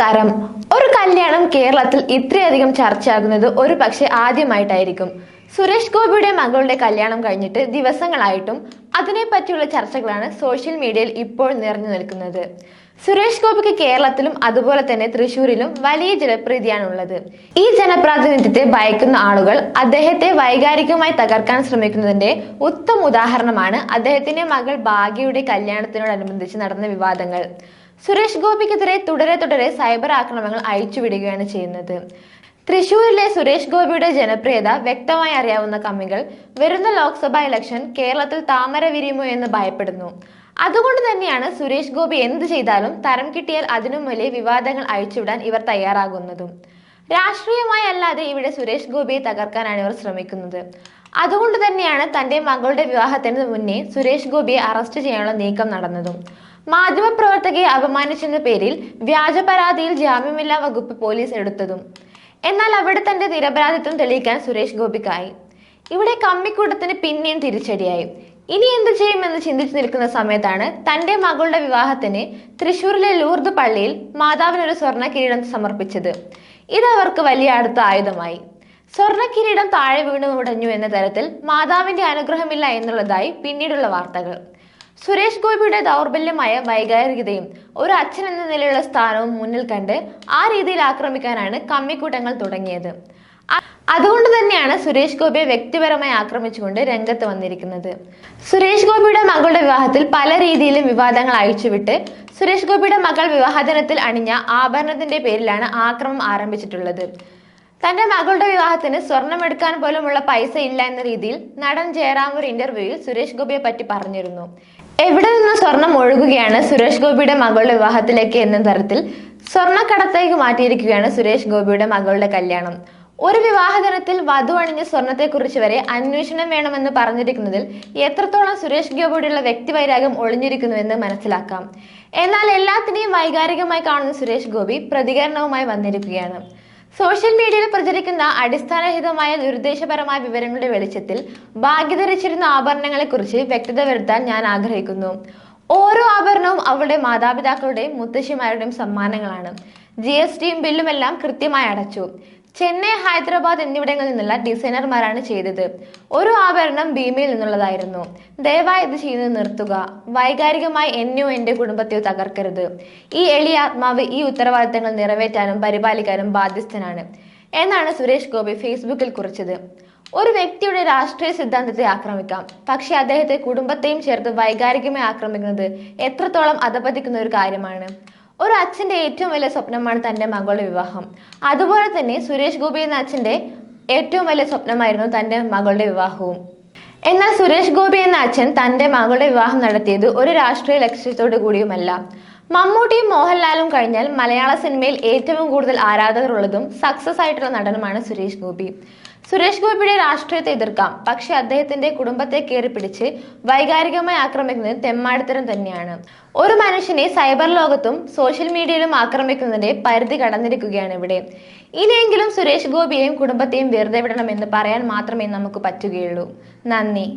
നമസ്കാരം. ഒരു കല്യാണം കേരളത്തിൽ ഇത്രയധികം ചർച്ചയാകുന്നത് ഒരു പക്ഷെ ആദ്യമായിട്ടായിരിക്കും. സുരേഷ് ഗോപിയുടെ മകളുടെ കല്യാണം കഴിഞ്ഞിട്ട് ദിവസങ്ങളായിട്ടും അതിനെപ്പറ്റിയുള്ള ചർച്ചകളാണ് സോഷ്യൽ മീഡിയയിൽ ഇപ്പോൾ നിറഞ്ഞു നിൽക്കുന്നത്. സുരേഷ് ഗോപിക്ക് കേരളത്തിലും അതുപോലെ തന്നെ തൃശൂരിലും വലിയ ജനപ്രീതിയാണുള്ളത്. ഈ ജനപ്രാതിനിധ്യത്തെ ഭയക്കുന്ന ആളുകൾ അദ്ദേഹത്തെ വൈകാരികമായി തകർക്കാൻ ശ്രമിക്കുന്നതിന്റെ ഉത്തമ ഉദാഹരണമാണ് അദ്ദേഹത്തിന്റെ മകൾ ഭാഗ്യയുടെ കല്യാണത്തിനോടനുബന്ധിച്ച് നടന്ന വിവാദങ്ങൾ. സുരേഷ് ഗോപിക്കെതിരെ തുടരെ തുടരെ സൈബർ ആക്രമണങ്ങൾ അയച്ചുവിടുകയാണ് ചെയ്യുന്നത്. തൃശൂരിലെ സുരേഷ് ഗോപിയുടെ ജനപ്രിയത വ്യക്തമായി അറിയാവുന്ന കമ്മികൾ വരുന്ന ലോക്സഭാ ഇലക്ഷൻ കേരളത്തിൽ താമര വിരിയുമോ എന്ന് ഭയപ്പെടുന്നു. അതുകൊണ്ട് തന്നെയാണ് സുരേഷ് ഗോപി എന്ത് ചെയ്താലും തരം കിട്ടിയാൽ അതിനും വലിയ വിവാദങ്ങൾ അയച്ചുവിടാൻ ഇവർ തയ്യാറാകുന്നതും. രാഷ്ട്രീയമായി അല്ലാതെ ഇവിടെ സുരേഷ് ഗോപിയെ തകർക്കാനാണ് ഇവർ ശ്രമിക്കുന്നത്. അതുകൊണ്ട് തന്നെയാണ് തന്റെ മകളുടെ വിവാഹത്തിന് മുന്നേ സുരേഷ് ഗോപിയെ അറസ്റ്റ് ചെയ്യാനുള്ള നീക്കം നടന്നതും. മാധ്യമപ്രവർത്തകയെ അപമാനിച്ചെന്ന പേരിൽ വ്യാജ പരാതിയിൽ ജാമ്യമില്ലാ വകുപ്പ് പോലീസ് എടുത്തതും. എന്നാൽ അവിടെ തന്റെ നിരപരാധിത്വം തെളിയിക്കാൻ സുരേഷ് ഗോപിക്കായി. ഇവിടെ കമ്മിക്കൂട്ടത്തിന് പിന്നെയും തിരിച്ചടിയായി. ഇനി എന്ത് ചെയ്യുമെന്ന് ചിന്തിച്ചു നിൽക്കുന്ന സമയത്താണ് തന്റെ മകളുടെ വിവാഹത്തിന് തൃശൂരിലെ ലൂർദ് പള്ളിയിൽ മാതാവിനൊരു സ്വർണ കിരീടം സമർപ്പിച്ചത്. ഇത് അവർക്ക് വലിയ അടുത്ത ആയുധമായി. സ്വർണ കിരീടം താഴെ വീണു ഉടഞ്ഞു എന്ന തരത്തിൽ മാതാവിന്റെ അനുഗ്രഹമില്ല എന്നുള്ളതായി പിന്നീടുള്ള വാർത്തകൾ. സുരേഷ് ഗോപിയുടെ ദൗർബല്യമായ വൈകാരികതയും ഒരു അച്ഛൻ എന്ന നിലയിലുള്ള സ്ഥാനവും മുന്നിൽ കണ്ട് ആ രീതിയിൽ ആക്രമിക്കാനാണ് കമ്മിക്കൂട്ടങ്ങൾ തുടങ്ങിയത്. അതുകൊണ്ട് തന്നെയാണ് സുരേഷ് ഗോപിയെ വ്യക്തിപരമായി ആക്രമിച്ചുകൊണ്ട് രംഗത്ത് വന്നിരിക്കുന്നത്. സുരേഷ് ഗോപിയുടെ മകളുടെ വിവാഹത്തിൽ പല രീതിയിലും വിവാദങ്ങൾ അഴിച്ചുവിട്ട് സുരേഷ് ഗോപിയുടെ മകൾ വിവാഹദിനത്തിൽ അണിഞ്ഞ ആഭരണത്തിന്റെ പേരിലാണ് ആക്രമം ആരംഭിച്ചിട്ടുള്ളത്. തന്റെ മകളുടെ വിവാഹത്തിന് സ്വർണം എടുക്കാൻ പോലുമുള്ള പൈസ ഇല്ല എന്ന രീതിയിൽ നടൻ ജയറാം ഒരു ഇന്റർവ്യൂവിൽ സുരേഷ് ഗോപിയെ പറ്റി പറഞ്ഞിരുന്നു. എവിടെ നിന്ന് സ്വർണം ഒഴുകുകയാണ് സുരേഷ് ഗോപിയുടെ മകളുടെ വിവാഹത്തിലേക്ക് എന്ന തരത്തിൽ സ്വർണക്കടത്തേക്ക് മാറ്റിയിരിക്കുകയാണ് സുരേഷ് ഗോപിയുടെ മകളുടെ കല്യാണം. ഒരു വിവാഹദിനത്തിൽ വധു അണിഞ്ഞ സ്വർണത്തെക്കുറിച്ച് വരെ അന്വേഷണം വേണമെന്ന് പറഞ്ഞിരിക്കുന്നതിൽ എത്രത്തോളം സുരേഷ് ഗോപിയോടുള്ള വ്യക്തിവൈരാഗ്യം ഒളിഞ്ഞിരിക്കുന്നുവെന്ന് മനസ്സിലാക്കാം. എന്നാൽ എല്ലാത്തിനെയും വൈകാരികമായി കാണുന്ന സുരേഷ് ഗോപി പ്രതികരണവുമായി വന്നിരിക്കുകയാണ്. സോഷ്യൽ മീഡിയയിൽ പ്രചരിക്കുന്ന അടിസ്ഥാനരഹിതമായ ദുരുദ്ദേശപരമായ വിവരങ്ങളുടെ വെളിച്ചത്തിൽ ഭാഗ്യ ധരിച്ചിരുന്ന ആഭരണങ്ങളെക്കുറിച്ച് വ്യക്തത വരുത്താൻ ഞാൻ ആഗ്രഹിക്കുന്നു. ഓരോ ആഭരണവും അവരുടെ മാതാപിതാക്കളുടെയും മുത്തശ്ശിമാരുടെയും സമ്മാനങ്ങളാണ്. ജി എസ് ടിയും ബില്ലുമെല്ലാം കൃത്യമായി അടച്ചു. ചെന്നൈ ഹൈദരാബാദ് എന്നിവിടങ്ങളിൽ നിന്നുള്ള ഡിസൈനർമാരാണ് ചെയ്തത്. ഒരു ആഭരണം ഭീമയിൽ നിന്നുള്ളതായിരുന്നു. ദയവായി ഇത് ചെയ്യുന്നത് നിർത്തുക. വൈകാരികമായി എന്നെയോ എന്റെ കുടുംബത്തെയോ തകർക്കരുത്. ഈ എളിയ ആത്മാവ് ഈ ഉത്തരവാദിത്തങ്ങൾ നിറവേറ്റാനും പരിപാലിക്കാനും ബാധ്യസ്ഥനാണ്. എന്നാണ് സുരേഷ് ഗോപി ഫേസ്ബുക്കിൽ കുറിച്ചത്. ഒരു വ്യക്തിയുടെ രാഷ്ട്രീയ സിദ്ധാന്തത്തെ ആക്രമിക്കാം. പക്ഷെ അദ്ദേഹത്തെ കുടുംബത്തെയും ചേർത്ത് വൈകാരികമായി ആക്രമിക്കുന്നത് എത്രത്തോളം അധപതിക്കുന്ന ഒരു കാര്യമാണ്. ഒരു അച്ഛന്റെ ഏറ്റവും വലിയ സ്വപ്നമാണ് തന്റെ മകളുടെ വിവാഹം. അതുപോലെ തന്നെ സുരേഷ് ഗോപി എന്ന അച്ഛന്റെ ഏറ്റവും വലിയ സ്വപ്നമായിരുന്നു തന്റെ മകളുടെ വിവാഹവും. എന്നാൽ സുരേഷ് ഗോപി എന്ന അച്ഛൻ തന്റെ മകളുടെ വിവാഹം നടത്തിയത് ഒരു രാഷ്ട്രീയ ലക്ഷ്യത്തോടു കൂടിയുമല്ല. മമ്മൂട്ടിയും മോഹൻലാലും കഴിഞ്ഞാൽ മലയാള സിനിമയിൽ ഏറ്റവും കൂടുതൽ ആരാധകരുള്ളതും സക്സസ് ആയിട്ടുള്ള നടനുമാണ് സുരേഷ് ഗോപി. സുരേഷ് ഗോപിയുടെ രാഷ്ട്രീയത്തെ എതിർക്കാം പക്ഷേ അദ്ദേഹത്തിന്റെ കുടുംബത്തെ കയറി പിടിച്ച് വൈകാരികമായി ആക്രമിക്കുന്നത് തെമ്മാടിത്തരം തന്നെയാണ്. ഒരു മനുഷ്യനെ സൈബർ ലോകത്തും സോഷ്യൽ മീഡിയയിലും ആക്രമിക്കുന്നതിന്റെ പരിധി കടന്നിരിക്കുകയാണ് ഇവിടെ. ഇനിയെങ്കിലും സുരേഷ് ഗോപിയെയും കുടുംബത്തെയും വെറുതെ വിടണമെന്ന് പറയാൻ മാത്രമേ നമുക്ക് പറ്റുകയുള്ളൂ. നന്ദി.